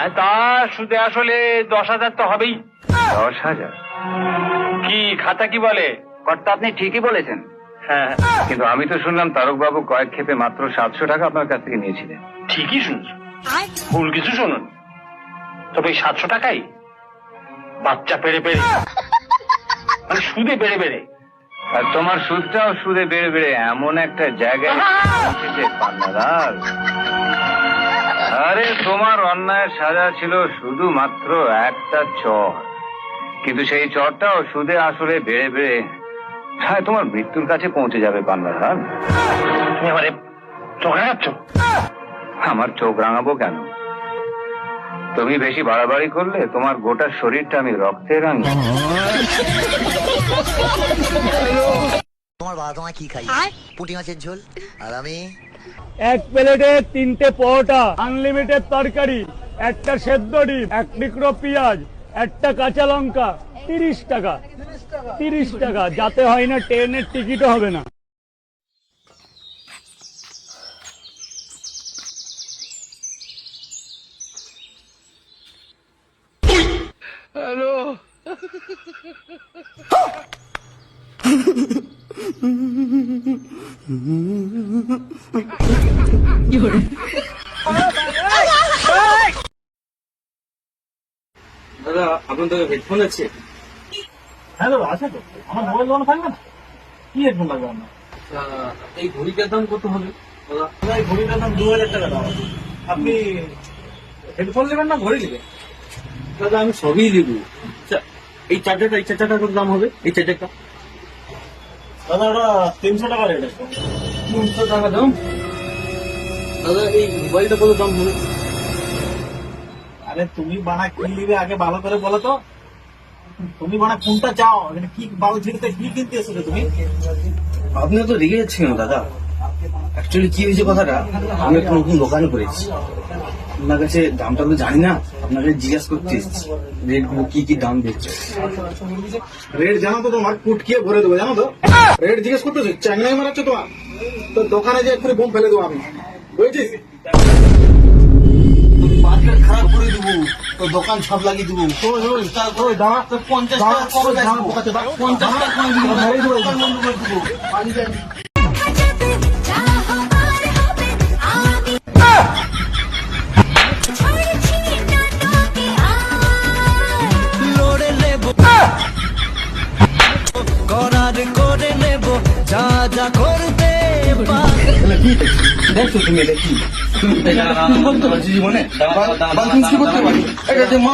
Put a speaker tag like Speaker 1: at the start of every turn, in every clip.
Speaker 1: হ্যাঁ তা সুদে আসলে দশ হাজার তো হবেই।
Speaker 2: দশ হাজার?
Speaker 1: কি খাতা কি বলে?
Speaker 2: কর্তা আপনি ঠিকই বলেছেন।
Speaker 1: হ্যাঁ
Speaker 2: কিন্তু আমি তো শুনলাম তারকবাবু কয়েক ক্ষেপে মাত্র সাতশো টাকা আপনার কাছ থেকে নিয়েছিলেন।
Speaker 1: ঠিকই শুনছো। ভুল কিছু শুনুন। তবে সাতশো টাকাই বাচ্চা পেরে পেরে। মানে সুদে বেড়ে বেড়ে।
Speaker 2: আর তোমার সুদটাও সুদে বেড়ে বেড়ে এমন একটা জায়গায় আরে তোমার অন্যায়ের সাজা ছিল শুধুমাত্র একটা চর। কিন্তু সেই চরটাও সুদে আসলে বেড়ে বেড়ে হ্যাঁ তোমার মৃত্যুর কাছে পৌঁছে যাবে পান্নাদার
Speaker 1: তুমি এবারে চোখে
Speaker 2: আমার চোখ রাঙাবো কেন? তুমি বেশি বাড়াবাড়ি করলে তোমার গোটা শরীরটা আমি রক্তে রাঙি।
Speaker 3: তোমার বাবা তোমায় কি খাই পুঁটি মাছের ঝোল? আর আমি?
Speaker 4: এক প্লেটে তিনটে পরোটা আনলিমিটেড তরকারি একটা সেদ্ধ ডিম এক টুকরো পেঁয়াজ একটা কাঁচা লঙ্কা তিরিশ টাকা। তিরিশ টাকা যাতে হয় না ট্রেনের টিকিটও হবে না।
Speaker 5: দাদা আপনার তো হেডফোন আছে।
Speaker 4: হ্যাঁ দাদা আছে তো। আমার মোবাইল দোকানে থাকবে না? কি হেডফোন লাগবে আপনার?
Speaker 5: আহ, এই ঘড়িটার দাম কত হবে? দাদা।
Speaker 4: দাদা এই ঘড়িটার দাম দু হাজার টাকা দাম আপনি হেডফোন নেবেন না ঘড়ি নেবেন?
Speaker 5: দাদা আমি সবই নেব আচ্ছা, এই চার্জারটা এই চার্জারটা কত দাম হবে? এই চার্জারটা?
Speaker 4: দাদা ওটা তিনশো টাকা রেট আছে।
Speaker 5: তিনশো টাকা দাম? দাদা এই মোবাইলটা কত দাম হবে
Speaker 4: আরে তুমি বানা কি নিবে? আগে ভালো করে বলো তো। তুমি বানা কোনটা চাও? এখানে কি বাবু ছিড়তে কি কিনতে এসেছ তুমি?
Speaker 5: আপনি তো রেগে যাচ্ছেন না দাদা। অ্যাকচুয়ালি কি হয়েছে কথাটা? আমি একটা নতুন দোকান করেছি। আপনার কাছে দামটা তো জানি না। আপনাকে জিজ্ঞাসা করতে এসেছি রেটগুলো কি কি দাম দিচ্ছে।
Speaker 4: রেট জানো তো তোমার? কুটকিয়ে ভরে দেবো জানো তো? রেট জিজ্ঞেস করতেছো চ্যাংলাই মারাচ্ছ তোমার। তো দোকানে যে এক্ষুনি বোম ফেলে দেবো আমি।
Speaker 5: মার্কেট খারাপ করে দেবো তো দোকান সব লাগিয়ে দেবো পঞ্চাশ টাকা পঞ্চাশ টাকা করে দেবো। দেখছ? তুমি এটা কি জীবনে করতে পারি যে মা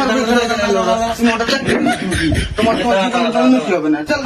Speaker 5: তুমি ওটা তোমার তোমার উন্নতি হবে না চল